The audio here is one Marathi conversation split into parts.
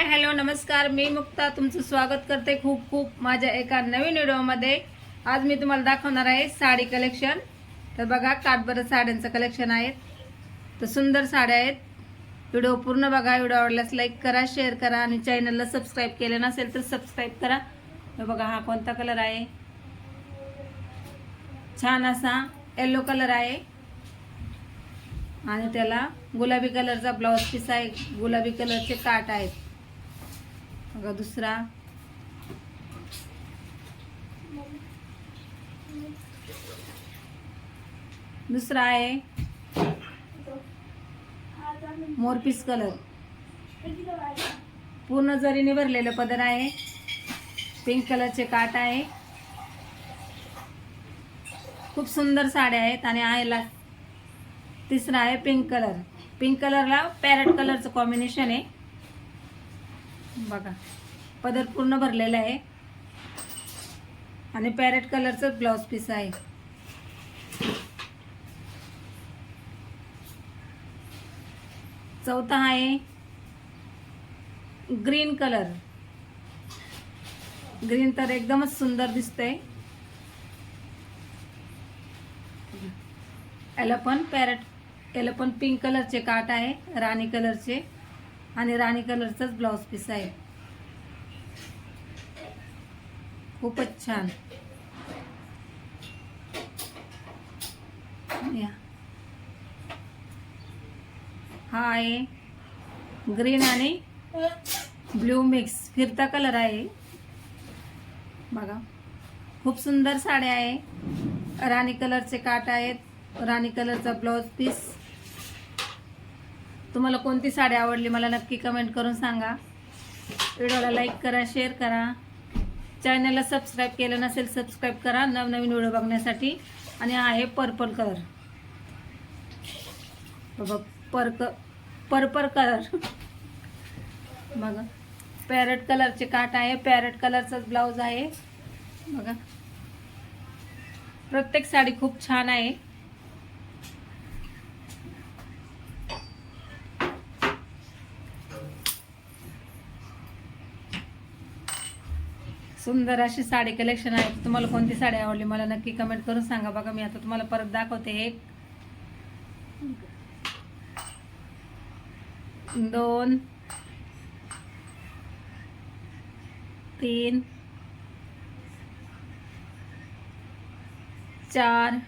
हाय हॅलो नमस्कार. मी मुक्ता. तुमचं स्वागत करते खूप खूप माझ्या एका नवीन व्हिडिओमध्ये. आज मी तुम्हाला दाखवणार आहे साडी कलेक्शन. तर बघा काठबरं साड्यांचं कलेक्शन आहे. तर सुंदर साड्या आहेत. व्हिडिओ पूर्ण बघा. व्हिडिओ आवडल्यास लाईक करा शेअर करा आणि चॅनलला सबस्क्राईब केलं नसेल तर सबस्क्राईब करा. तर बघा हा कोणता कलर आहे? छान असा येलो कलर आहे. आणि त्याला गुलाबी कलरचा ब्लाऊज पीस आहे. गुलाबी कलरचे काट आहेत. बघा दुसरा. दुसरा आहे. मोरपीस कलर. पूर्ण जरीने भरलेलं पदर आहे. पिंक कलरचे काट आहे. खूप सुंदर साड्या आहेत आणि आहे ला तिसरा आहे पिंक कलर. पिंक कलरला पॅरेट कलरचं कॉम्बिनेशन आहे. बघा. पदर पूर्ण भरलेला आहे. आणि पॅरेट कलरचं ब्लाऊज पीस आहे. चौथा आहे. ग्रीन कलर ग्रीन तर एकदमच सुंदर दिसतंय. याला पण पॅरेट याला पण पिंक कलरचे काट आहे राणी कलरचे आणि राणी कलरचंच ब्लाऊज पीस आहे. खूपच छान. या. हा आहे ग्रीन आणि ब्ल्यू मिक्स. फिरता कलर आहे. बघा. खूप सुंदर साड्या आहे. राणी कलरचे काट आहेत. राणी कलरचा ब्लाऊज पीस. तुम्हाला कोणती साडी आवडली मला नक्की कमेंट करून सांगा. व्हिडिओला लाईक करा शेअर करा. चॅनलला सबस्क्राईब केलं नसेल सबस्क्राईब करा. नवनवीन व्हिडिओ बघण्यासाठी. आणि आहे पर्पल कलर बघा पर्क पर्पल कलर बघा पॅरेट कलरचे काट आहे. पॅरेट कलरचाच ब्लाऊज आहे. बघा. प्रत्येक साडी खूप छान आहे. सुंदर अशी साडी कलेक्शन आहे. तुम्हाला कोणती साडी आवडली मला नक्की कमेंट करून सांगा. बघा मी आता तुम्हाला परत दाखवते एक. दोन. तीन. चार.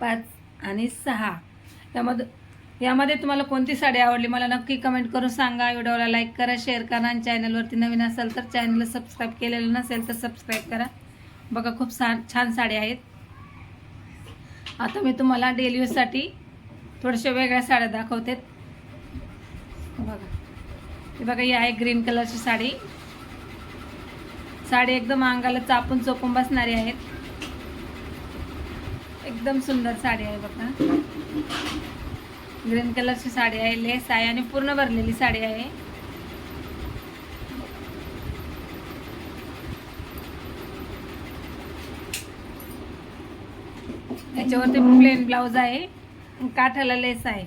पाच आणि सहा. यामध्ये यामध्ये तुम्हाला कोणती साडी आवडली मला नक्की कमेंट करून सांगा. व्हिडिओला लाईक करा शेअर करा आणि चॅनलवरती नवीन असाल तर चॅनलला सबस्क्राईब केलेलं नसेल तर सबस्क्राईब करा. बघा खूप छान छान साड्या आहेत. आता मी तुम्हाला डेली यूजसाठी थोड्याशा वेगळ्या साड्या दाखवते. बघा. हे बघा ही आहे ग्रीन कलरची साडी. साडी एकदम अंगाला चापून चोपून बसणारी आहेत. एकदम सुंदर साडी आहे बघा. ग्रीन कलरची साडी आहे लेस आहे आणि पूर्ण भरलेली साडी आहे. याच्यावरती प्लेन ब्लाऊज आहे काठाला लेस आहे.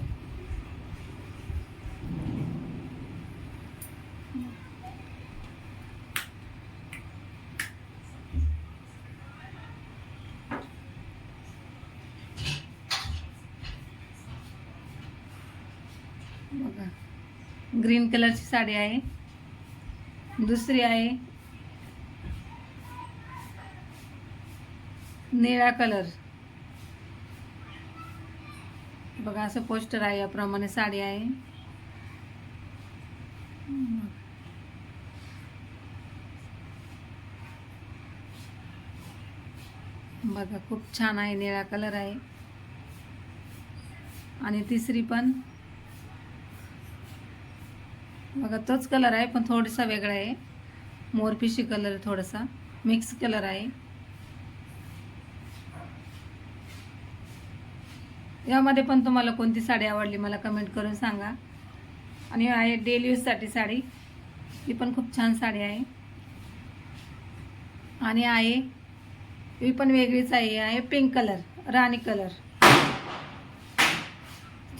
बघा. ग्रीन कलरची साडी आहे. दुसरी आहे. निळा कलर बघा असं पोस्टर आहे याप्रमाणे साडी आहे. बघा खूप छान आहे निळा कलर आहे. आणि तिसरी पण. बघा तोच कलर आहे पण थोडासा वेगळा आहे. मोरपिशी कलर आहे थोडासा. मिक्स कलर आहे. यामध्ये पण तुम्हाला कोणती साडी आवडली मला कमेंट करून सांगा. आणि आहे डेली यूजसाठी साडी. ही पण खूप छान साडी आहे. आणि आहे ही पण वेगळीच आहे. आहे पिंक कलर राणी कलर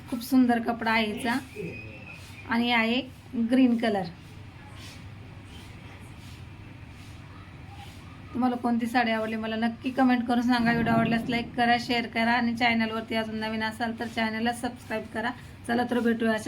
खूप सुंदर कपडा आहे हिचा. आणि आहे ग्रीन कलर. तुम्हाला कोणती साडी आवडली मला नक्की कमेंट करून सांगा. व्हिडिओ आवडल्यास लाईक करा शेअर करा आणि चॅनलवरती अजून नवीन असाल तर चॅनलला सबस्क्राईब करा. चला तर भेटूया